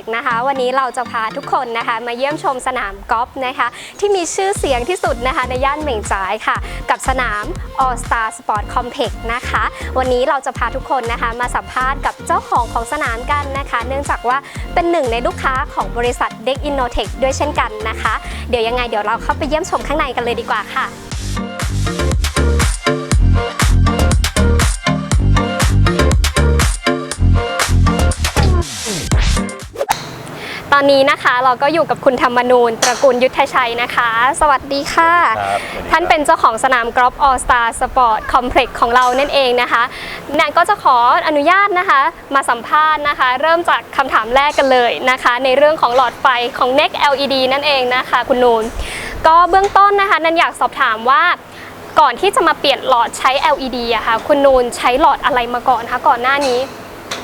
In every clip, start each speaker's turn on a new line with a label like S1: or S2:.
S1: Complex นะคะ วันนี้เราจะพาทุกคนนะคะ มาเยี่ยมชมสนามกอล์ฟนะคะ ที่มีชื่อเสียงที่สุดนะคะในย่านเหม่งจ่ายค่ะ กับสนาม All Star Sport Complex นะคะ วันนี้เราจะพาทุกคนนะคะ มาสัมภาษณ์กับเจ้าของของสนามกันนะคะ เนื่องจากว่าเป็นหนึ่งในลูกค้าของบริษัท Deck Innotech ด้วยเช่นกันนะคะ เดี๋ยวยังไงเดี๋ยวเราเข้าไปเยี่ยมชมข้างในกันเลยดีกว่าค่ะ อนนี้นะคะเราก็อยู่กับคุณธรรมนูนตระกูลยุทธชัยนะคะ สวัสดีค่ะ
S2: ครับสวัสดีครับ
S1: ท่านเป็นเจ้าของสนามกอล์ฟ All Star Sport Complex ของเรานั่นเองนะคะแนนก็จะขออนุญาตนะคะ มาสัมภาษณ์นะคะ เริ่มจากคำถามแรกกันเลยนะคะ ในเรื่องของหลอดไฟของ NEC LED นั่นเองนะคะ คุณนูนก็เบื้องต้นนะคะนันอยากสอบถามว่าก่อนที่จะมาเปลี่ยนหลอดใช้ LED อะค่ะคุณนูนใช้หลอดอะไรมาก่อนคะก่อนหน้านี้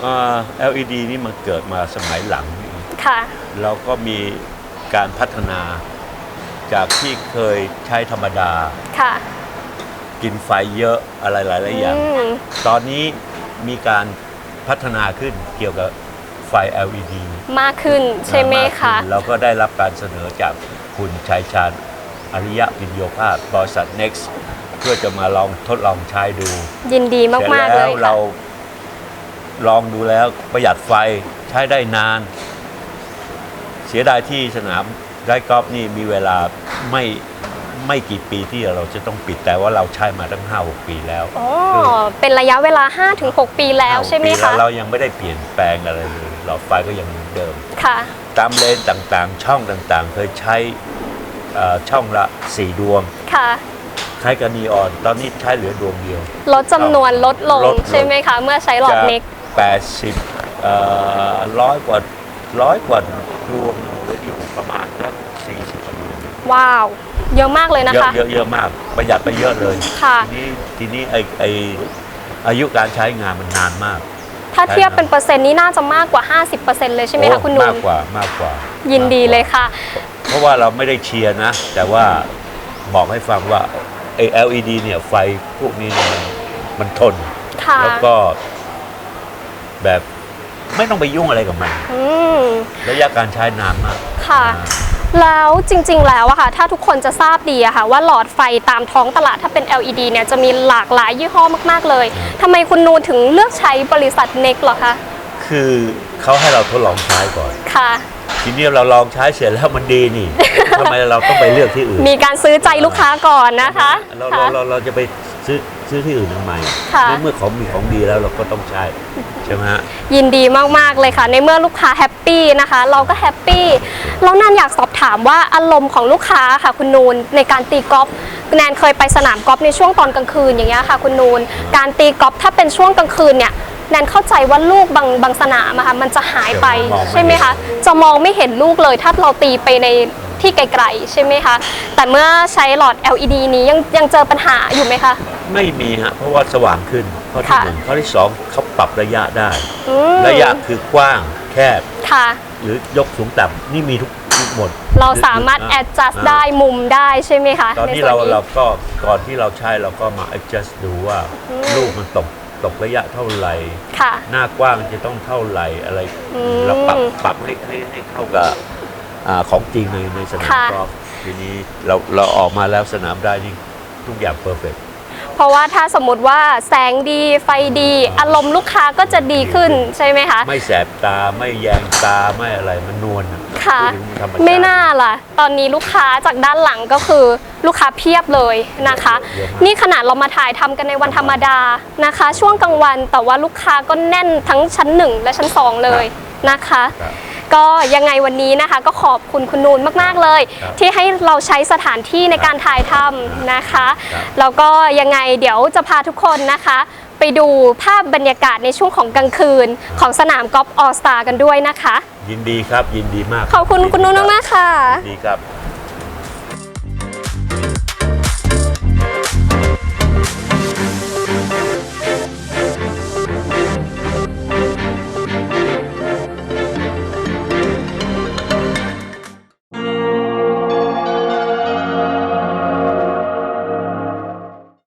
S2: อ่า LED นี่มันเกิดมาสมัยหลังนี่
S1: ค่ะ
S2: เราก็มีการพัฒนาจากที่เคยใช้ธรรมดา
S1: ค่ะ
S2: กินไฟเยอะอะไรหลาย ๆ อย่าง
S1: อืม
S2: ตอนนี้มีการพัฒนาขึ้นเกี่ยวกับไฟ LED
S1: มากขึ้นใช่ไหมา
S2: ก
S1: คะ
S2: ขึ้นเราก็ได้รับการเสนอจากคุณชัยชาญอริยะวินโยภาสบริษัท Next เพื่อจะมาลองทดลองใช้ดู
S1: ยินดีมาก ๆ
S2: สร็จ
S1: เล
S2: แวยเรา
S1: ค่ะ
S2: ลองดูแล้วประหยัดไฟใช้ได้นาน เสียดายที่สนามไร่กอล์ฟนี่มีเวลาไม่ไม่กี่ปีที่เราจะต้องปิดแต่ว่าเราใช้มาตั้ง 5 6 ปีแล้ว
S1: อ๋อเป็นระยะเวลา 5-6 ปีแล้ว
S2: 5-6
S1: ใช่ไหม
S2: ปี
S1: คะ
S2: แล้วเรายังไม่ได้เปลี่ยนแปลงอะไรเลยหลอดไฟก็ยังเหมือนเดิม
S1: ค่ะ
S2: ตามเลนต่างๆ ช่องต่างๆ เคยใช้เอ่อช่องละ4ดวง
S1: ค่ะ
S2: ใช้กับนีออนตอนนี้ใช้เหลือดวงเดียว
S1: ลดจำนวนลดลง
S2: ลดลง
S1: ใช่ไหมคะ เมื่อใช้หลอดเน็ก
S2: 80เอ่อร้อยกว่า ร้อยกว่าดวงเหลืออยู่ประมาณสักสี่สิบกว่าดวง
S1: ว้าว เยอะมากเลยนะ
S2: เยอะ
S1: คะ
S2: เยอะเยอะมากประหยัดไปเยอะเลย
S1: ค่ะ
S2: ทีนี้ทีนี้ไอไออายุการใช้งานมันนานมาก
S1: ถ้าเทียบเป็นเปอร์เซ็นต์นี่น่าจะมากกว่า 50%เลยใช่ไหมคะ
S2: โอ้
S1: คุณนุ่
S2: มานกกว่ามากกว่า
S1: ยิ
S2: ยิ
S1: นดีเลยค่ะ
S2: เพราะว่าเราไม่ได้เชียร์นะ แต่ว่าบอกให้ฟังว่าไอ LED เนี่ยไฟพวกนี้เนี่ยมันมันทน
S1: ค่ะ
S2: แล้วก็แบบ ไม่ต้องไปยุ่งอะไรกับมัน
S1: อืม
S2: ระยะการใช้นานมาก
S1: ค่ะ
S2: นาน
S1: แล้วจริงๆ แล้วอะค่ะ ถ้าทุกคนจะทราบดีอะค่ะ ว่าหลอดไฟตามท้องตลาดถ้าเป็น LED เนี่ยจะมีหลากหลายยี่ห้อมากๆเลยทำไมคุณนูนถึงเลือกใช้บริษัทเน็กเหรอคะ
S2: คือเขาให้เราทดลองใช้ก่อน
S1: ค่ะ
S2: ทีนี้เราลองใช้เสร็จแล้วมันดีนี่ ทำไมเราต้องไปเลือกที่อื่น
S1: มีการซื้อใจลูกค้าก่อนนะคะ
S2: เรา
S1: ค่ะ
S2: เราเราเราจะไปซื้อ ซื้อที่อื่นทำไม
S1: ค่ะ
S2: ในเมื่อของมีของดีแล้วเราก็ต้องใช้ใช่ไหมฮะ
S1: ยินดีมาก ๆ เลยค่ะ ในเมื่อลูกค้าแฮปปี้นะคะ เราก็แฮปปี้แล้วนันอยากสอบถามว่าอารมณ์ของลูกค้าค่ะ คุณนูนในการตีกอล์ฟแนนเคยไปสนามกอล์ฟในช่วงตอนกลางคืนอย่างเงี้ยค่ะ คุณนูนการตีกอล์ฟถ้าเป็นช่วงกลางคืนเนี่ยแนนเข้าใจว่าลูกบางบางสนามอะค่ะมันจะหายไป
S2: จะมองไม่
S1: ใช่ไหมคะจะมองไม่เห็นลูกเลย ถ้าเราตีไปในที่ไกลๆใช่ไหมคะแต่เมื่อใช้หลอด LED นี้ยังยังเจอปัญหาอยู่ไหมคะ
S2: ไม่มีฮะเพราะว่าสว่างขึ้นข้อที่
S1: ค่ะ
S2: หนึ่งข้อที่สองเขาปรับระยะได้
S1: อืม
S2: ระยะคือกว้างแคบ
S1: ค่ะ
S2: หรือยกสูงต่ำนี่มีทุกทุกหมด
S1: เราสามารถ
S2: อ่
S1: adjust
S2: อ่
S1: ได้มุมได้ใช่ไหมคะ
S2: ตอนนี้
S1: ใส่
S2: เรา
S1: ว
S2: เราก็ก่อนที่เราใช้เราก็มา adjust ดูว่า
S1: อืม
S2: ลูกมันตกตกระยะเท่าไหร่
S1: ค่ะ
S2: หน้ากว้างจะต้องเท่าไหร่อะไร
S1: อืม
S2: เราปรับปรับให้ให้ให้เข้ากับอ่าของจริงในในสนาม
S1: ค่ะ
S2: กอล์ฟทีนี้เราเราออกมาแล้วสนามได้นี่ทุกอย่างเพอร์เฟก
S1: เพราะว่าถ้าสมมติว่าแสงดีไฟดี อารมณ์ลูกค้าก็จะดีขึ้นใช่ไหมคะ
S2: ไม่แสบตาไม่แยงตาไม่อะไรมันนวลอ
S1: ค่ะ
S2: พูดถึงธรรมชาติ
S1: ไม่น่าล่ะ ตอนนี้ลูกค้าจากด้านหลังก็คือลูกค้าเพียบเลยนะคะ
S2: เยอะมาก
S1: นี่ขนาดเรามาถ่ายทำกันในวันธรรมดานะคะ ช่วงกลางวันแต่ว่าลูกค้าก็แน่นทั้งชั้นหนึ่งและชั้นสองเลยนะคะ
S2: ครับ
S1: ก็ยังไงวันนี้นะคะ ก็ขอบคุณคุณนูนมาก ๆ เลย
S2: ครับ
S1: ที่ให้เราใช้สถานที่ในการถ่ายทำนะคะ
S2: ครับ
S1: แล้วก็ยังไงเดี๋ยวจะพาทุกคนนะคะ ไปดูภาพบรรยากาศในช่วงของกลางคืน ของสนามกอล์ฟออสตากันด้วยนะคะ
S2: ยินดีครับยินดีมาก
S1: ขอบคุณ
S2: ยินดี
S1: คุณนุ่น
S2: รับ
S1: มากๆค่ะ
S2: ยินดีครับ